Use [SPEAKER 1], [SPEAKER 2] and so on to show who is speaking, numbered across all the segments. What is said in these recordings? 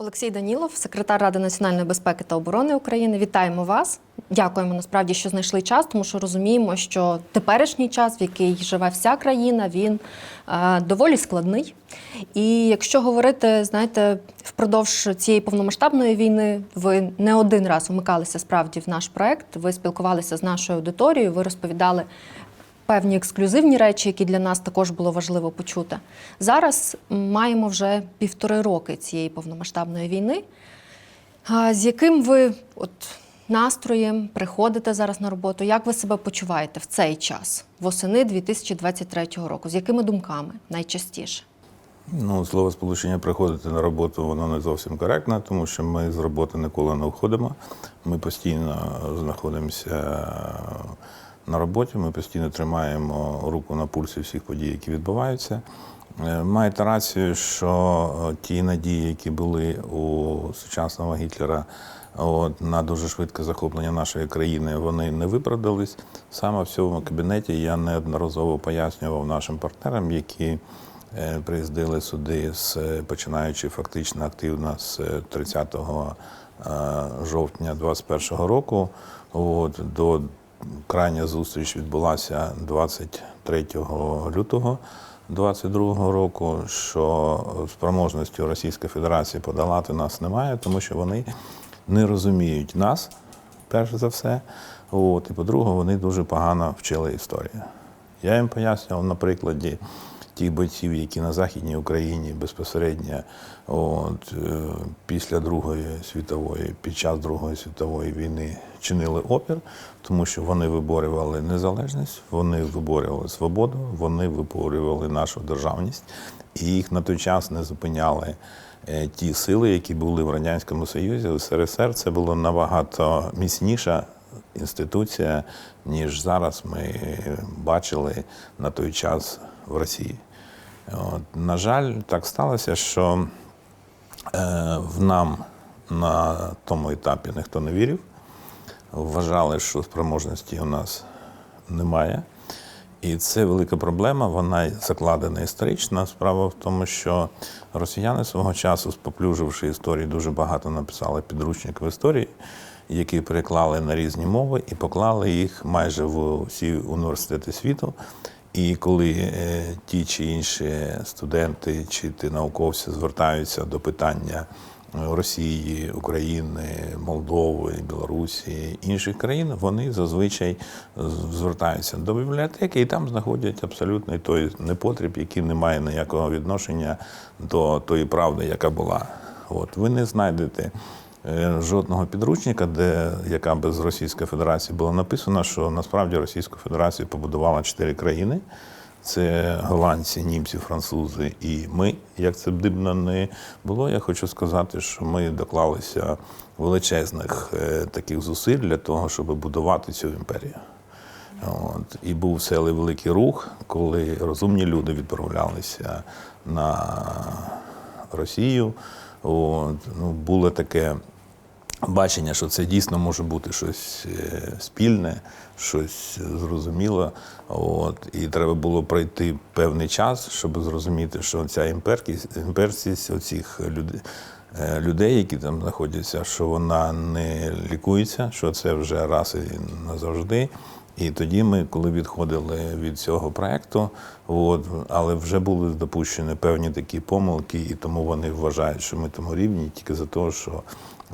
[SPEAKER 1] Олексій Данілов, секретар Ради національної безпеки та оборони України. Вітаємо вас. Дякуємо насправді, що знайшли час, тому що розуміємо, що теперішній час, в який живе вся країна, він е, доволі складний. І якщо говорити, знаєте, впродовж цієї повномасштабної війни, ви не один раз вмикалися справді в наш проект. Ви спілкувалися з нашою аудиторією, ви розповідали певні ексклюзивні речі, які для нас також було важливо почути. Зараз маємо вже півтори роки цієї повномасштабної війни. З яким ви от настроєм приходите зараз на роботу? Як ви себе почуваєте в цей час, восени 2023 року? З якими думками найчастіше?
[SPEAKER 2] Ну, слово сполучення приходити на роботу, воно не зовсім коректне, тому що ми з роботи ніколи не входимо. Ми постійно знаходимося на роботі, ми постійно тримаємо руку на пульсі всіх подій, які відбуваються. Е, Маєте рацію, що е, ті надії, які були у сучасного Гітлера от, на дуже швидке захоплення нашої країни, вони не виправдались. Саме в цьому кабінеті я неодноразово пояснював нашим партнерам, які е, приїздили сюди, з, починаючи фактично активно з 30 е, жовтня 2021 року. От, до крайня зустріч відбулася 23 лютого 2022 року, що спроможності Російської Федерації подолати нас немає, тому що вони не розуміють нас, перш за все. От, і по-друге, вони дуже погано вчили історію. Я їм пояснював на прикладі тих бойців, які на Західній Україні безпосередньо от, е, після Другої світової, під час Другої світової війни чинили опір, тому що вони виборювали незалежність, вони виборювали свободу, вони виборювали нашу державність, і їх на той час не зупиняли е, ті сили, які були в Радянському Союзі, в СРСР. Це було набагато міцніша інституція, ніж зараз ми бачили на той час в Росії. От, на жаль, так сталося, що е, в нам на тому етапі ніхто не вірив. Вважали, що спроможності у нас немає. І це велика проблема, вона закладена історично. Справа в тому, що росіяни свого часу, споплюживши історії, дуже багато написали підручник в історії, які переклали на різні мови і поклали їх майже в усі університети світу. І коли е, ті чи інші студенти чи ті науковці звертаються до питання Росії, України, Молдови, Білорусі, інших країн, вони зазвичай звертаються до бібліотеки і там знаходять абсолютно той непотріб, який не має ніякого відношення до тої правди, яка була. От ви не знайдете е, жодного підручника, де яка без Російської Федерації було написано, що насправді Російську Федерацію побудувала чотири країни. Це голландці, німці, французи і ми. Як це б дивно не було, я хочу сказати, що ми доклалися величезних е, таких зусиль для того, щоб будувати цю імперію. От. І був цілий великий рух, коли розумні люди відправлялися на Росію. От. Ну, було таке бачення, що це дійсно може бути щось е, спільне, щось зрозуміле. От. І треба було пройти певний час, щоб зрозуміти, що ця імперкість, імперськість оцих людей. Людей, які там знаходяться, що вона не лікується, що це вже раз і назавжди. І тоді ми, коли відходили від цього проекту, от, але вже були допущені певні такі помилки, і тому вони вважають, що ми тому рівні тільки за те, що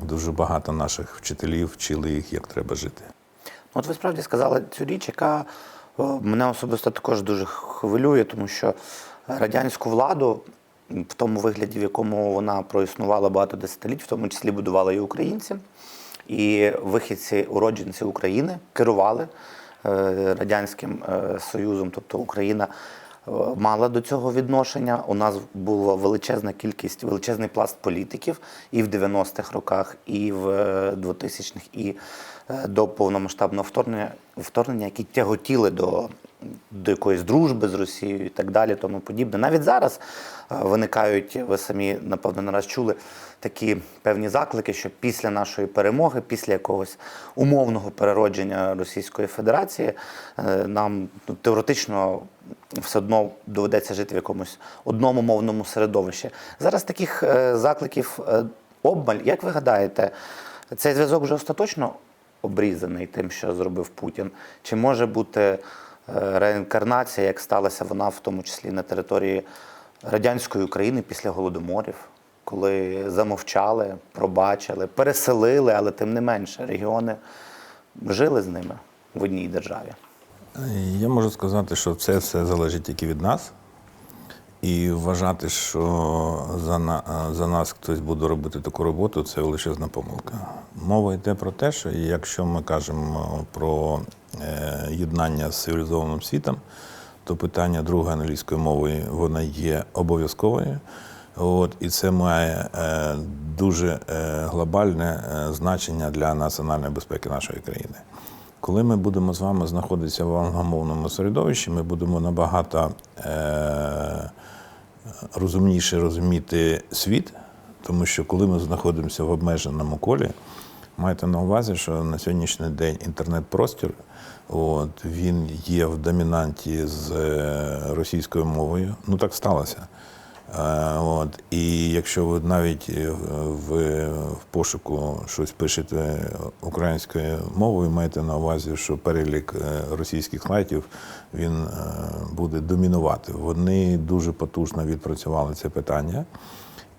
[SPEAKER 2] дуже багато наших вчителів вчили їх, як треба жити.
[SPEAKER 3] Ну, От ви справді сказали цю річ, яка мене особисто також дуже хвилює, тому що радянську владу в тому вигляді, в якому вона проіснувала багато десятиліть, в тому числі будували і українці, і вихідці, уродженці України керували е, Радянським е, Союзом, тобто Україна. е, Мала до цього відношення. У нас була величезна кількість, величезний пласт політиків і в 90-х роках, і в е, 2000-х, і е, до повномасштабного вторгнення, вторгнення, які тяготіли до, до якоїсь дружби з Росією і так далі, тому подібне. Навіть зараз е, виникають, ви самі напевно не раз чули такі певні заклики, що після нашої перемоги, після якогось умовного переродження Російської Федерації, е, нам ну, теоретично все одно доведеться жити в якомусь одному мовному середовищі. Зараз таких е, закликів обмаль. Як ви гадаєте, цей зв'язок вже остаточно обрізаний тим, що зробив Путін? Чи може бути реінкарнація, як сталася вона в тому числі на території радянської України після голодоморів, коли замовчали, пробачили, переселили, але тим не менше регіони жили з ними в одній державі?
[SPEAKER 2] Я можу сказати, що це все залежить тільки від нас. І вважати, що за, на, за нас хтось буде робити таку роботу, це величезна помилка. Мова йде про те, що якщо ми кажемо про е, єднання з цивілізованим світом, то питання другої англійської мови воно є обов'язковою. От, і це має е, дуже е, глобальне е, значення для національної безпеки нашої країни. Коли ми будемо з вами знаходитися в англомовному середовищі, ми будемо набагато е, розумніше розуміти світ, тому що коли ми знаходимося в обмеженому колі, майте на увазі, що на сьогоднішній день інтернет-простір от, він є в домінанті з е, російською мовою. Ну так сталося. Е, От. І якщо ви навіть е, в, пошуку щось пишете українською мовою, маєте на увазі, що перелік російських сайтів він буде домінувати. Вони дуже потужно відпрацювали це питання.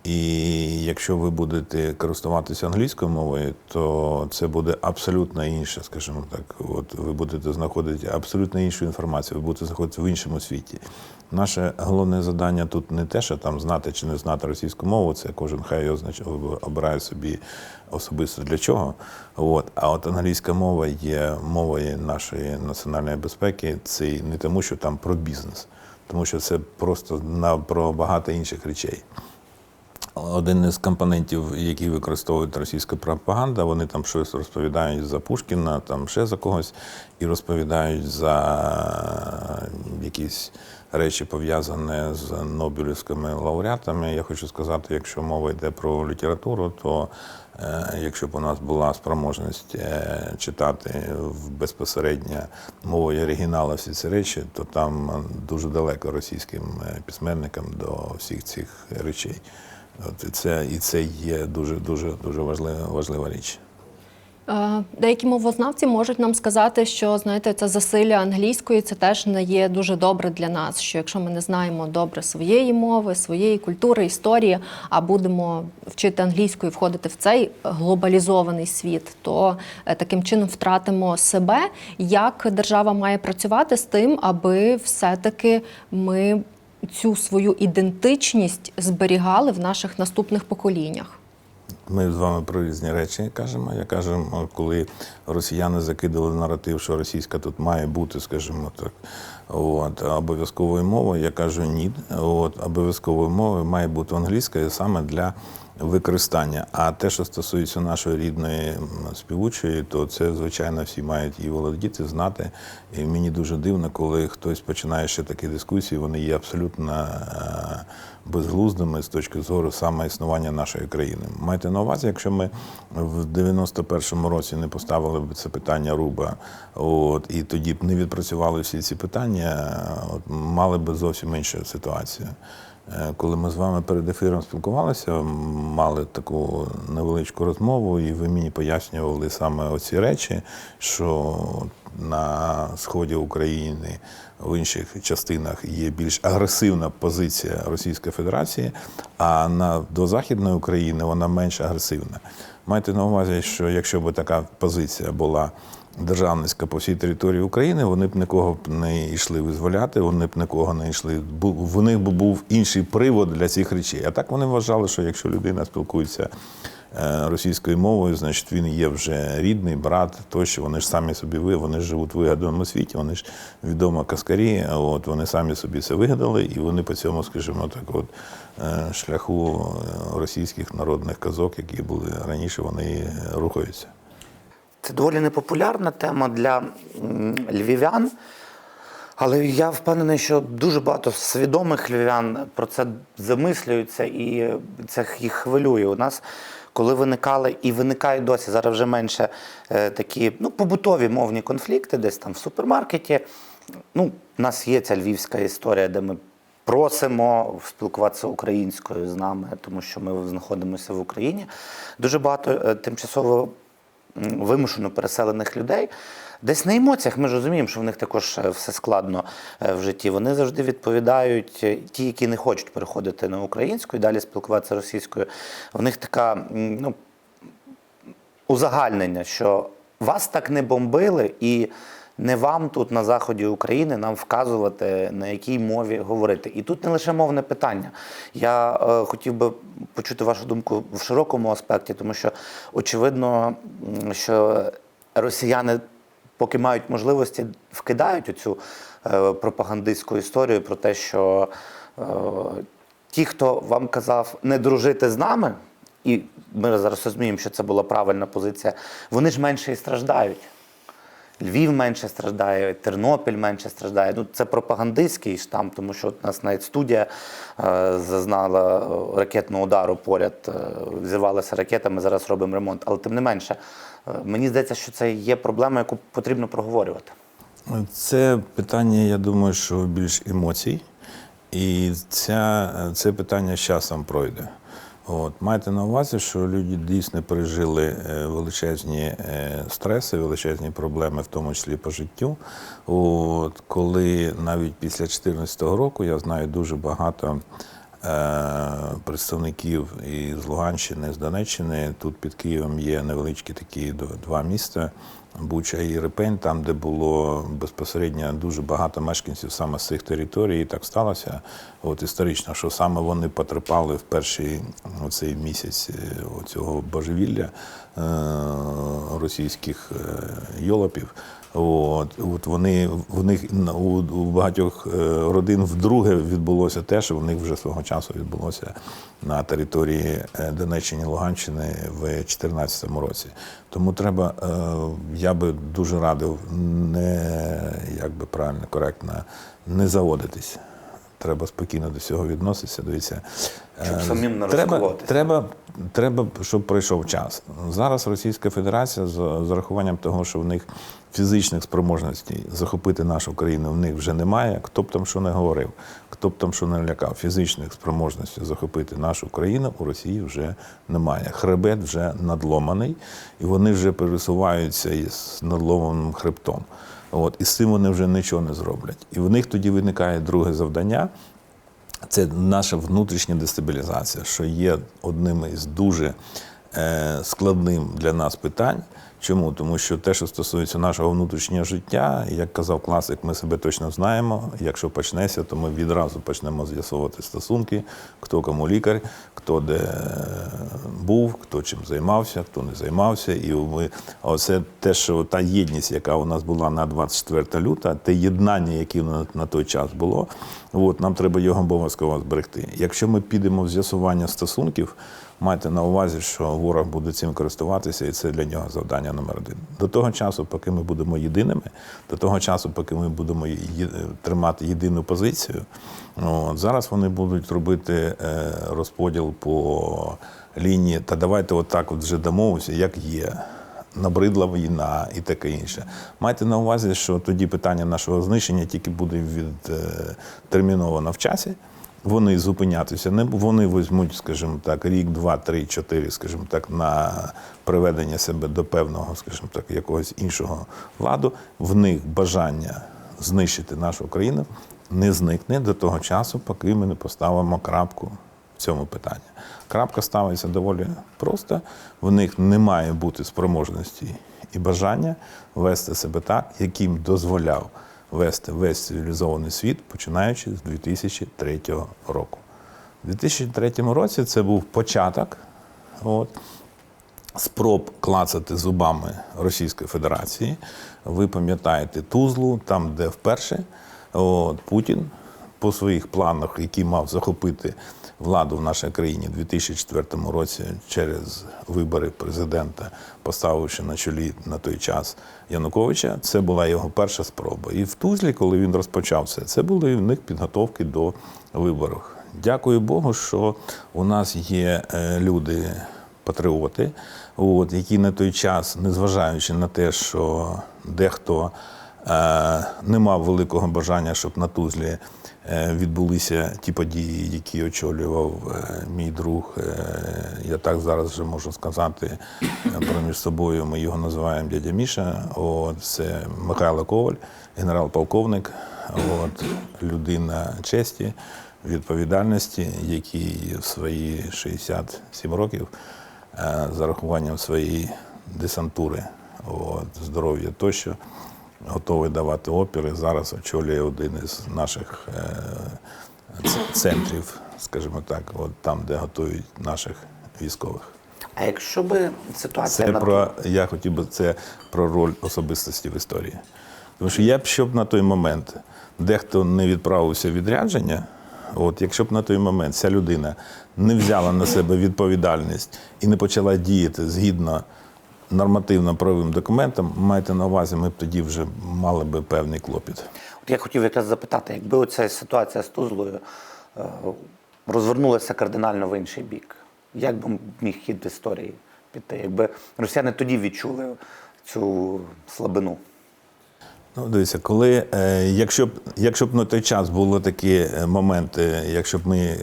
[SPEAKER 2] І якщо ви будете користуватися англійською мовою, то це буде абсолютно інше, скажімо так. От ви будете знаходити абсолютно іншу інформацію, ви будете знаходитися в іншому світі. Наше головне завдання тут не те, що там знати чи не знати російську мову, це кожен хай означ... обирає собі особисто для чого. От. А от англійська мова є мовою нашої національної безпеки. Це не тому, що там про бізнес, тому що це просто на про багато інших речей. Один із компонентів, які використовують російська пропаганда, вони там щось розповідають за Пушкіна, там ще за когось, і розповідають за якісь речі пов'язані з Нобелівськими лауреатами. Я хочу сказати, якщо мова йде про літературу, то е, якщо б у нас була спроможність е, читати безпосередньо мовою оригіналу всі ці речі, то там дуже далеко російським е, письменникам до всіх цих речей. От і це, і це є дуже дуже дуже важлива важлива річ.
[SPEAKER 1] Деякі мовознавці можуть нам сказати, що знаєте, це засилля англійської це теж не є дуже добре для нас. Що якщо ми не знаємо добре своєї мови, своєї культури, історії, а будемо вчити англійською, і входити в цей глобалізований світ, то е, таким чином втратимо себе. Як держава має працювати з тим, аби все-таки ми цю свою ідентичність зберігали в наших наступних поколіннях?
[SPEAKER 2] Ми з вами про різні речі кажемо. Я кажу, коли росіяни закидали наратив, що російська тут має бути, скажімо так, от, обов'язковою мовою, я кажу ні. От, обов'язковою мовою має бути англійська саме для використання. А те, що стосується нашої рідної співучої, то це, звичайно, всі мають її володіти, знати. І мені дуже дивно, коли хтось починає ще такі дискусії, вони є абсолютно е, безглуздими з точки зору саме існування нашої країни. Майте на увазі, якщо ми в 91-му році не поставили б це питання руба, от і тоді б не відпрацювали всі ці питання, от мали б зовсім іншу ситуацію. Е, Коли ми з вами перед ефіром спілкувалися, мали таку невеличку розмову, і ви мені пояснювали саме оці речі, що на сході України в інших частинах є більш агресивна позиція Російської Федерації, а на до Західної України вона менш агресивна. Майте на увазі, що якщо б така позиція була державницька по всій території України, вони б нікого б не йшли визволяти, вони б нікого не йшли. В них був інший привод для цих речей. А так вони вважали, що якщо людина спілкується російською мовою, значить він є вже рідний, брат, тощо. Вони ж самі собі ви, вони ж живуть в вигаданому світі, вони ж відомо каскарі, от вони самі собі це вигадали, і вони по цьому, скажімо так, от е, шляху е, російських народних казок, які були раніше, вони рухаються.
[SPEAKER 3] Це доволі непопулярна тема для львів'ян. Але я впевнений, що дуже багато свідомих львів'ян про це замислюються і це їх хвилює. У нас, коли виникали і виникають досі, зараз вже менше е, такі ну, побутові мовні конфлікти, десь там в супермаркеті. Ну, у нас є ця львівська історія, де ми просимо спілкуватися українською з нами, тому що ми знаходимося в Україні. Дуже багато е, тимчасово вимушено переселених людей. Десь на емоціях ми ж розуміємо, що в них також е, все складно е, в житті. Вони завжди відповідають, е, ті, які не хочуть переходити на українську і далі спілкуватися російською. В них така ну, узагальнення, що вас так не бомбили, і не вам тут на заході України нам вказувати, на якій мові говорити. І тут не лише мовне питання. Я е, хотів би почути вашу думку в широкому аспекті, тому що очевидно, що росіяни, поки мають можливості, вкидають оцю е, пропагандистську історію про те, що е, ті, хто вам казав не дружити з нами, і ми зараз розуміємо, що це була правильна позиція, вони ж менше і страждають. Львів менше страждає, Тернопіль менше страждає. Ну, це пропагандистський штамп, тому що у нас навіть студія е, зазнала е, ракетного удару поряд, е, зірвалася ракета, ми зараз робимо ремонт. Але тим не менше, мені здається, що це є проблема, яку потрібно проговорювати.
[SPEAKER 2] Це питання, я думаю, що більш емоцій, і ця, це питання з часом пройде. От. Майте на увазі, що люди дійсно пережили е, величезні е, стреси, величезні проблеми, в тому числі по життю. От, коли навіть після 2014 року я знаю дуже багато е, представників із Луганщини, з Донеччини. Тут під Києвом є невеличкі такі два міста. Буча і Репень, там, де було безпосередньо дуже багато мешканців саме з цих територій, і так сталося от історично, що саме вони потерпали в перший оцей місяць е, цього божевілля е, російських е, йолопів. От, от вони в них у, у багатьох е, родин вдруге відбулося те, що в них вже свого часу відбулося на території е, Донеччини, Луганщини в 2014 році. Тому треба, е, я би дуже радив не як би правильно, коректно, не заводитись. Треба спокійно до цього відноситися. Дивіться,
[SPEAKER 3] Щоб самим не
[SPEAKER 2] треба, треба, треба, щоб пройшов час. Зараз Російська Федерація з, з урахуванням того, що в них фізичних спроможностей захопити нашу країну в них вже немає. Хто б там що не говорив, хто б там що не лякав, фізичних спроможностей захопити нашу країну у Росії вже немає. Хребет вже надломаний, і вони вже пересуваються із надломаним хребтом. От, і з цим вони вже нічого не зроблять. І в них тоді виникає друге завдання. Це наша внутрішня дестабілізація, що є одним із дуже складним для нас питань. Чому? Тому що те, що стосується нашого внутрішнього життя, як казав класик, ми себе точно знаємо. Якщо почнеться, то ми відразу почнемо з'ясовувати стосунки, хто кому лікар, хто де е, був, хто чим займався, хто не займався. І ми, оце те, що та єдність, яка у нас була на 24 лютого, те єднання, яке на той час було, от, нам треба його обов'язково зберегти. Якщо ми підемо в з'ясування стосунків, майте на увазі, що ворог буде цим користуватися, і це для нього завдання номер один. До того часу, поки ми будемо єдиними, до того часу, поки ми будемо тримати єдину позицію, от, зараз вони будуть робити е, розподіл по лінії, та давайте отак от вже домовимося, як є. Набридла війна і таке інше. Майте на увазі, що тоді питання нашого знищення тільки буде відтерміновано в часі. Вони зупинятися не вони візьмуть, скажімо так, рік, два, три, чотири, скажімо так, на приведення себе до певного, скажімо так, якогось іншого ладу. В них бажання знищити нашу країну не зникне до того часу, поки ми не поставимо крапку в цьому питанні. Крапка ставиться доволі просто. В них не має бути спроможності і бажання вести себе так, яким дозволяв вести весь цивілізований світ, починаючи з 2003 року. У 2003 році це був початок от, спроб клацати зубами Російської Федерації. Ви пам'ятаєте Тузлу, там, де вперше от, Путін по своїх планах, які мав захопити владу в нашій країні у 2004 році через вибори президента, поставивши на чолі на той час Януковича, це була його перша спроба. І в Тузлі, коли він розпочав це, це були в них підготовки до виборів. Дякую Богу, що у нас є е, люди, патріоти, от, які на той час, незважаючи на те, що дехто е, не мав великого бажання, щоб на Тузлі е, відбулися ті події, які очолював е, мій друг. Я так зараз вже можу сказати про між собою. Ми його називаємо дядя Міша. От, це Михайло Коваль, генерал-полковник, от, людина честі, відповідальності, який в свої 67 років е, з зарахуванням своєї десантури, от, здоров'я тощо, готовий давати опір. І зараз очолює один із наших е, центрів, скажімо так, от там, де готують наших військових.
[SPEAKER 3] А якщо би ситуація
[SPEAKER 2] Це
[SPEAKER 3] на
[SPEAKER 2] про я хотів би це про роль особистості в історії. Тому що я б щоб на той момент дехто не відправився в відрядження, от якщо б на той момент ця людина не взяла на себе відповідальність і не почала діяти згідно нормативно-правовим документам, маєте на увазі, ми б тоді вже мали би певний клопіт.
[SPEAKER 3] От я хотів якраз запитати, якби оця ситуація з Тузлою е, розвернулася кардинально в інший бік, як би міг хід історії піти, якби росіяни тоді відчули цю слабину?
[SPEAKER 2] Ну, дивіться, коли, е, якщо б, якщо б на той час були такі е, моменти, якщо б ми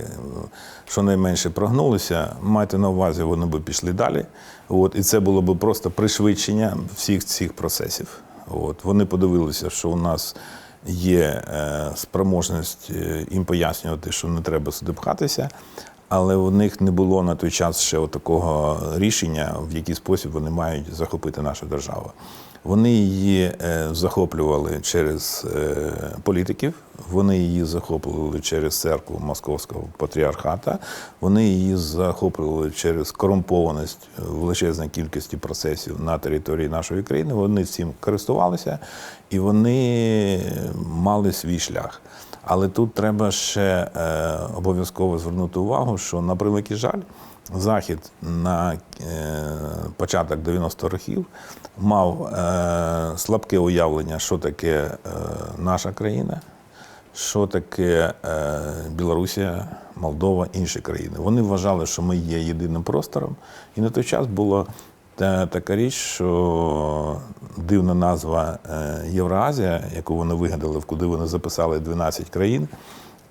[SPEAKER 2] щонайменше прогнулися, майте на увазі, вони б пішли далі. От, і це було б просто пришвидшення всіх цих процесів. От, вони подивилися, що у нас є е, спроможність е, їм пояснювати, що не треба сюди пхатися. Але у них не було на той час ще такого рішення, в який спосіб вони мають захопити нашу державу. Вони її е, захоплювали через е, політиків, вони її захоплювали через церкву Московського патріархата, вони її захоплювали через корумпованість величезної кількості процесів на території нашої країни. Вони цим користувалися і вони мали свій шлях. Але тут треба ще е, обов'язково звернути увагу, що на превеликий жаль, Захід на е, початок 90-х років мав е, слабке уявлення, що таке е, наша країна, що таке Білорусія, Молдова, інші країни. Вони вважали, що ми є єдиним простором, і на той час була та, така річ, що дивна назва Євроазія, яку вони вигадали, куди вони записали 12 країн.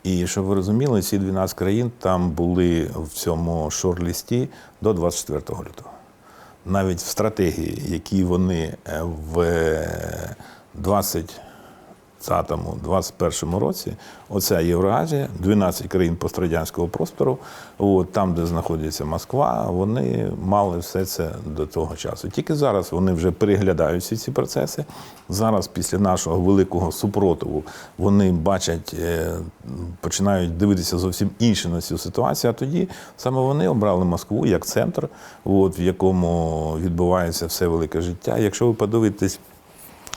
[SPEAKER 2] І щоб ви розуміли, ці 12 країн там були в цьому шор-лісті до 24 лютого. Навіть в стратегії, які вони е, в 20 2020 21 році оця Євроазія, 12 країн пострадянського простору, от, там, де знаходиться Москва, вони мали все це до того часу. Тільки зараз вони вже переглядають всі ці процеси. Зараз, після нашого великого супротиву, вони бачать, е, починають дивитися зовсім інше на цю ситуацію. А тоді саме вони обрали Москву як центр, от, в якому відбувається все велике життя. Якщо ви подивитесь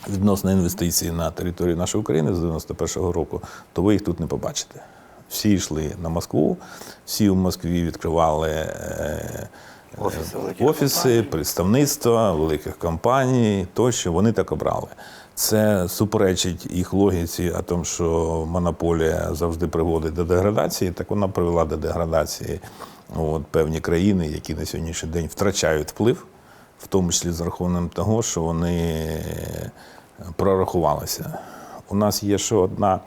[SPEAKER 2] відносно інвестицій на території нашої України з 91-го року, то ви їх тут не побачите. Всі йшли на Москву, всі в Москві відкривали е,
[SPEAKER 3] Офіси
[SPEAKER 2] офіси, представництва великих компаній, тощо вони так обрали. Це суперечить їх логіці, а тому, що монополія завжди приводить до деградації, так вона привела до деградації от, певні країни, які на сьогоднішній день втрачають вплив, в тому числі з рахунком того, що вони прорахувалися. У нас є ще одна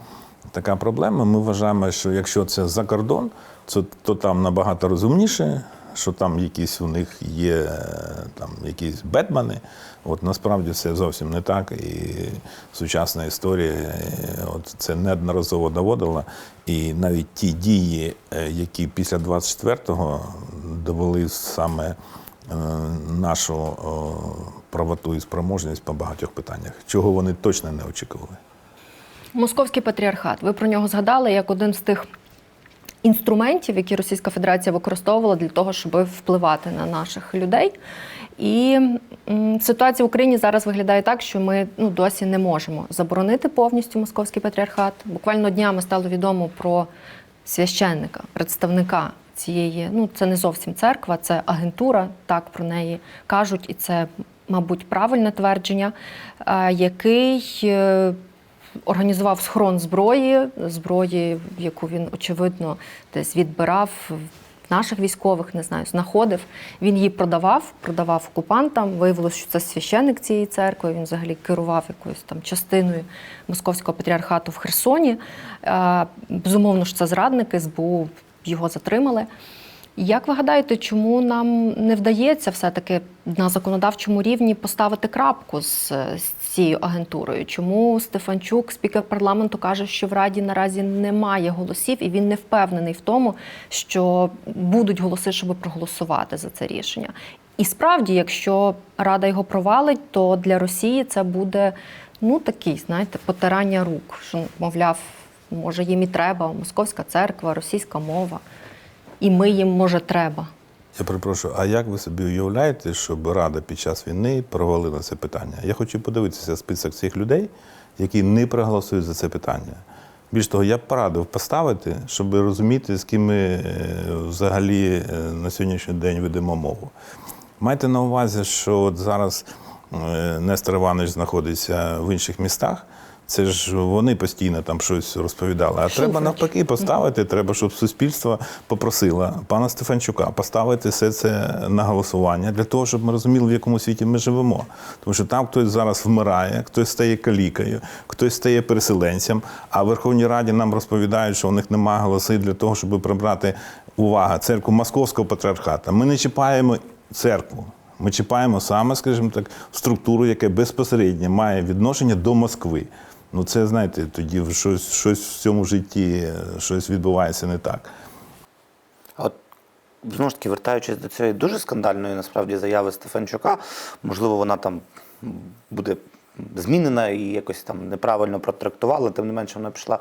[SPEAKER 2] така проблема. Ми вважаємо, що якщо це за кордон, то, то там набагато розумніше, що там якісь у них є е, там якісь бетмани. От насправді це зовсім не так. І сучасна історія е, от це неодноразово доводила. І навіть ті дії, е, які після 24-го довели саме нашу правоту і спроможність по багатьох питаннях, чого вони точно не очікували.
[SPEAKER 1] Московський патріархат. Ви про нього згадали як один з тих інструментів, які Російська Федерація використовувала для того, щоб впливати на наших людей. І ситуація в Україні зараз виглядає так, що ми ну, досі не можемо заборонити повністю московський патріархат. Буквально днями стало відомо про священника, представника цієї, ну це не зовсім церква, це агентура, так про неї кажуть, і це, мабуть, правильне твердження, е, який е, організував схрон зброї, зброї, яку він очевидно десь відбирав наших військових, не знаю, знаходив. Він її продавав, продавав окупантам. Виявилося, що це священник цієї церкви. Він взагалі керував якоюсь там частиною московського патріархату в Херсоні. Е, Безумовно ж, це зрадники, СБУ його затримали. Як ви гадаєте, чому нам не вдається все-таки на законодавчому рівні поставити крапку з, з цією агентурою? Чому Стефанчук, спікер парламенту, каже, що в Раді наразі немає голосів, і він не впевнений в тому, що будуть голоси, щоб проголосувати за це рішення? І справді, якщо Рада його провалить, то для Росії це буде ну такий, знаєте, потирання рук, що мовляв, може їм і треба, московська церква, російська мова. І ми їм, може, треба.
[SPEAKER 2] Я перепрошую, а як ви собі уявляєте, щоб Рада під час війни провалила це питання? Я хочу подивитися список цих людей, які не проголосують за це питання. Більш того, я б порадив поставити, щоб розуміти, з ким ми е, взагалі е, на сьогоднішній день ведемо мову. Майте на увазі, що от зараз е, Нестор Іванович знаходиться в інших містах. Це ж вони постійно там щось розповідали. А треба навпаки поставити. Треба, щоб суспільство попросило пана Стефанчука поставити все це на голосування для того, щоб ми розуміли, в якому світі ми живемо. Тому що там хтось зараз вмирає, хтось стає калікою, хтось стає переселенцем. А в Верховній Раді нам розповідають, що у них немає голоси для того, щоб прибрати увага церкву Московського патріархата. Ми не чіпаємо церкву. Ми чіпаємо саме, скажімо так, структуру, яка безпосередньо має відношення до Москви. Ну, це знаєте, тоді щось, щось в цьому житті е, щось відбувається не так.
[SPEAKER 3] От знову ж таки, вертаючись до цієї дуже скандальної насправді заяви Стефанчука, можливо, вона там буде змінена і якось там неправильно протрактувала, тим не менше вона пішла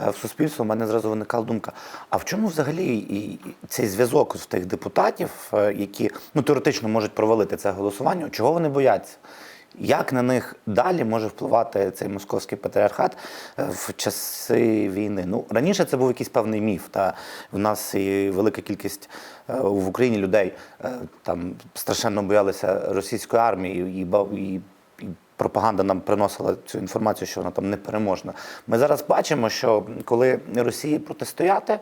[SPEAKER 3] е, в суспільство. У мене зразу виникала думка: а в чому взагалі і цей зв'язок в тих депутатів, е, які ну теоретично можуть провалити це голосування? Чого вони бояться? Як на них далі може впливати цей московський патріархат е, в часи війни? Ну раніше це був якийсь певний міф. Та в нас і велика кількість е, в Україні людей е, там страшенно боялися російської армії і, і, пропаганда нам приносила цю інформацію, що вона там непереможна. Ми зараз бачимо, що коли Росії протистояти,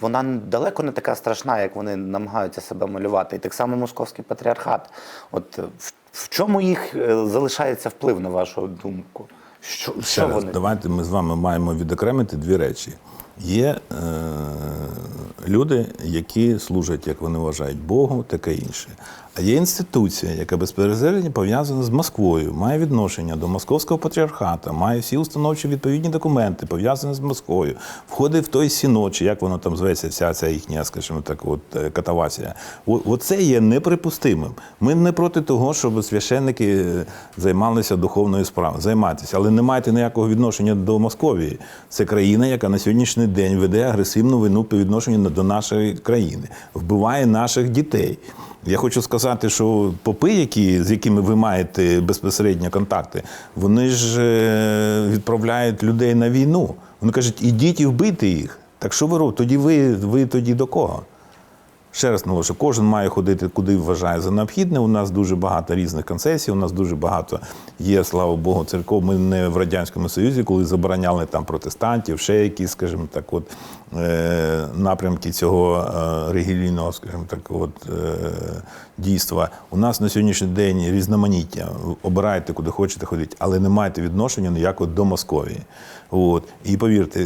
[SPEAKER 3] вона далеко не така страшна, як вони намагаються себе малювати. І так само московський патріархат. От в, в чому їх е, залишається вплив на вашу думку? Що,
[SPEAKER 2] Ще
[SPEAKER 3] що
[SPEAKER 2] раз,
[SPEAKER 3] вони?
[SPEAKER 2] давайте ми з вами маємо відокремити дві речі. Є е, люди, які служать, як вони вважають, Богу, таке інше. А є інституція, яка безперезервно пов'язана з Москвою, має відношення до московського патріархата, має всі установчі відповідні документи, пов'язані з Москвою, входить в той сінод, чи як воно там зветься, вся ця їхня, скажімо так, от е, катавасія. Оце є неприпустимим. Ми не проти того, щоб священники е, займалися духовною справою, займатися, але не маєте ніякого відношення до Московії. Це країна, яка на сьогоднішній день веде агресивну війну по відношенню до нашої країни, вбиває наших дітей. Я хочу сказати, що попи, які, з якими ви маєте безпосередньо контакти, вони ж е, відправляють людей на війну. Вони кажуть, ідіть і вбийте їх. Так що ви робите? Тоді ви, ви тоді до кого? Ще раз наголошую, кожен має ходити, куди вважає за необхідне. У нас дуже багато різних концесій, у нас дуже багато є, слава Богу, церков. Ми не в Радянському Союзі, коли забороняли там протестантів, ще якісь, скажімо так, от, е, напрямки цього е, релігійного, скажімо так, от, е, дійства. У нас на сьогоднішній день різноманіття. Обирайте, куди хочете ходити, але не маєте відношення ніякого до Московії. От. І повірте,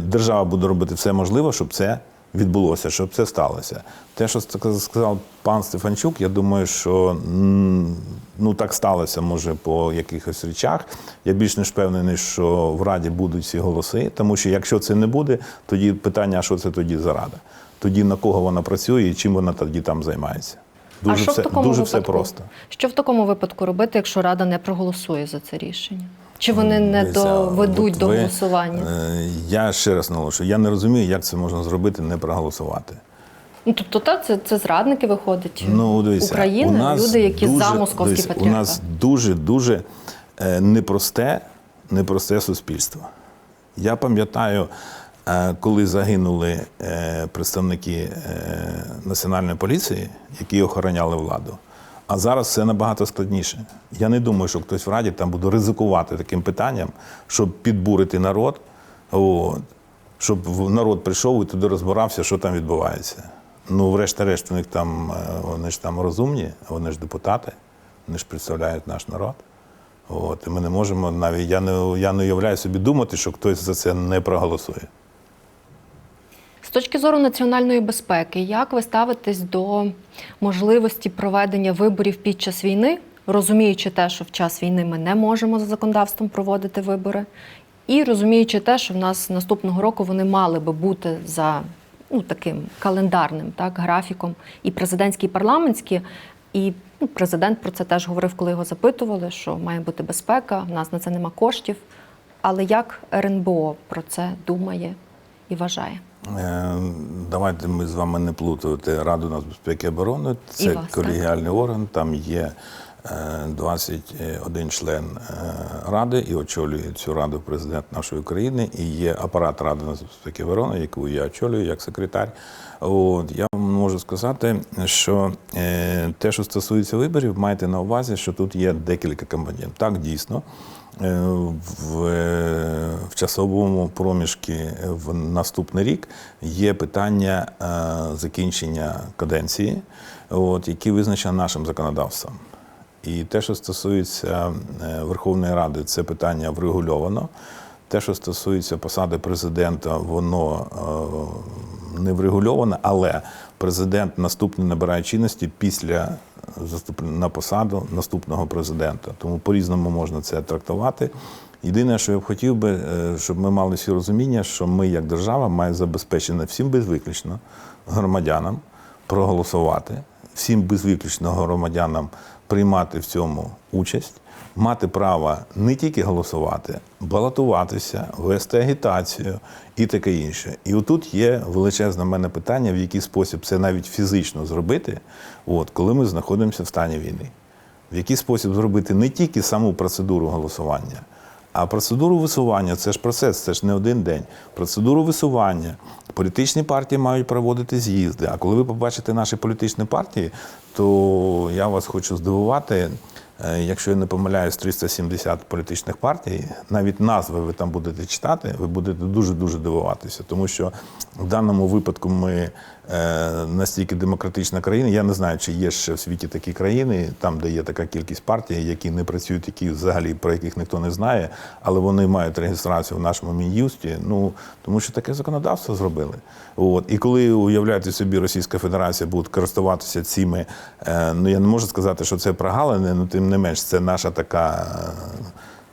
[SPEAKER 2] держава буде робити все можливе, щоб це відбулося, щоб це сталося. Те, що сказав пан Стефанчук, я думаю, що ну так сталося, може, по якихось речах. Я більш ніж впевнений, що в Раді будуть ці голоси, тому що якщо це не буде, тоді питання, а що це тоді за рада? Тоді на кого вона працює і чим вона тоді там займається? Дуже,
[SPEAKER 1] а що
[SPEAKER 2] все,
[SPEAKER 1] в такому
[SPEAKER 2] дуже
[SPEAKER 1] випадку,
[SPEAKER 2] все просто.
[SPEAKER 1] Що в такому випадку робити, якщо Рада не проголосує за це рішення? Чи вони не доведуть до
[SPEAKER 2] ви,
[SPEAKER 1] голосування?
[SPEAKER 2] е, Я ще раз наголошую, я не розумію, як це можна зробити, не проголосувати.
[SPEAKER 1] Ну, тобто, та, це, це зрадники виходять
[SPEAKER 2] Ну, дивіться,
[SPEAKER 1] України,
[SPEAKER 2] у нас
[SPEAKER 1] люди, які
[SPEAKER 2] дуже,
[SPEAKER 1] за московський
[SPEAKER 2] дивіться,
[SPEAKER 1] патріархат.
[SPEAKER 2] У нас дуже дуже е, непросте, непросте суспільство. Я пам'ятаю, е, коли загинули е, представники е, національної поліції, які охороняли владу. А зараз все набагато складніше. Я не думаю, що хтось в раді там буде ризикувати таким питанням, щоб підбурити народ, от, щоб народ прийшов і туди розбирався, що там відбувається. Ну, врешті-решт, у них там, е, вони ж там розумні, вони ж депутати, вони ж представляють наш народ. От, і ми не можемо навіть, я не, я не уявляю собі думати, що хтось за це не проголосує.
[SPEAKER 1] Точки зору національної безпеки, як ви ставитесь до можливості проведення виборів під час війни, розуміючи те, що в час війни ми не можемо за законодавством проводити вибори, і розуміючи те, що в нас наступного року вони мали би бути за ну, таким календарним так, графіком, і президентські, і парламентські. І ну, президент про це теж говорив, коли його запитували, що має бути безпека, в нас на це нема коштів. Але як РНБО про це думає і вважає?
[SPEAKER 2] Е, Давайте ми з вами не плутати Раду нацбезпеки і оборони. Це
[SPEAKER 1] вас, так?
[SPEAKER 2] колегіальний орган, там є е, 21 член е, ради і очолює цю раду президент нашої країни. І є апарат Ради нацбезпеки і оборони, яку я очолюю як секретар. От я вам можу сказати, що е, те, що стосується виборів, майте на увазі, що тут є декілька компонентів. Так, дійсно. Е, В, в часовому проміжку в наступний рік є питання е, закінчення каденції, от, які визначені нашим законодавством. І те, що стосується е, Верховної Ради, це питання врегульовано. Те, що стосується посади президента, воно не врегульоване, але президент наступний набирає чинності після на посаду наступного президента. Тому по-різному можна це трактувати. Єдине, що я б хотів би, е, щоб ми мали всі розуміння, що ми, як держава, маємо забезпечено всім безвиключно громадянам проголосувати, всім безвиключно громадянам приймати в цьому участь, мати право не тільки голосувати, балотуватися, вести агітацію і таке інше. І отут є величезне в мене питання, в який спосіб це навіть фізично зробити, от, коли ми знаходимося в стані війни. В який спосіб зробити не тільки саму процедуру голосування, а процедуру висування це ж процес, це ж не один день. Процедуру висування. Політичні партії мають проводити з'їзди. А коли ви побачите наші політичні партії, то я вас хочу здивувати. Е, Якщо я не помиляюсь, 370 політичних партій, навіть назви ви там будете читати, ви будете дуже-дуже дивуватися, тому що в даному випадку ми настільки демократична країна. Я не знаю, чи є ще в світі такі країни, там, де є така кількість партій, які не працюють, які взагалі про яких ніхто не знає, але вони мають реєстрацію в нашому мін'юсті. Ну тому що таке законодавство зробили. От і коли уявляєте собі, Російська Федерація буде користуватися цими, е, ну я не можу сказати, що це прогалини, але тим не менш, це наша така.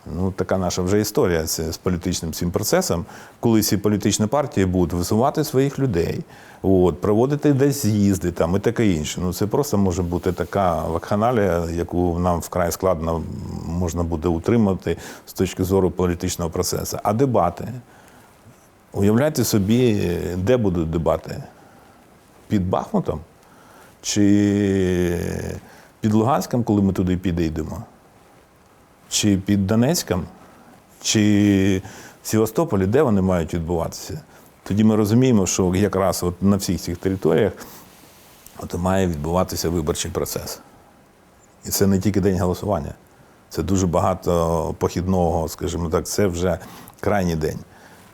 [SPEAKER 2] Ну, така наша вже історія це з політичним цим процесом, коли ці політичні партії будуть висувати своїх людей, от, проводити десь з'їзди там і таке інше. Ну, це просто може бути така вакханалія, яку нам вкрай складно можна буде утримати з точки зору політичного процесу. А дебати? Уявляйте собі, де будуть дебати? Під Бахмутом? Чи під Луганськом, коли ми туди підійдемо? Чи під Донецьком, чи в Севастополі, де вони мають відбуватися? Тоді ми розуміємо, що якраз от на всіх цих територіях от має відбуватися виборчий процес. І це не тільки день голосування, це дуже багато похідного, скажімо так, це вже крайній день.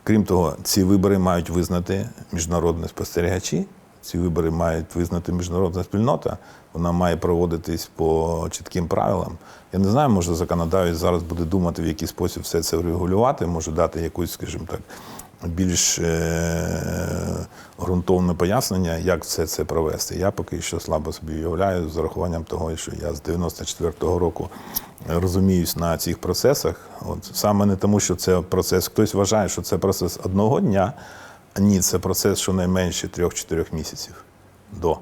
[SPEAKER 2] Крім того, ці вибори мають визнати міжнародні спостерігачі, ці вибори мають визнати міжнародна спільнота, вона має проводитись по чітким правилам. Я не знаю, може законодавець зараз буде думати, в який спосіб все це регулювати, може дати якусь, скажімо так, більш е- ґрунтовне пояснення, як все це провести. Я поки що слабо собі уявляю з урахуванням того, що я з 94-го року розуміюсь на цих процесах. От саме не тому, що це процес, хтось вважає, що це процес одного дня. Ні, це процес щонайменше 3-4 місяців до.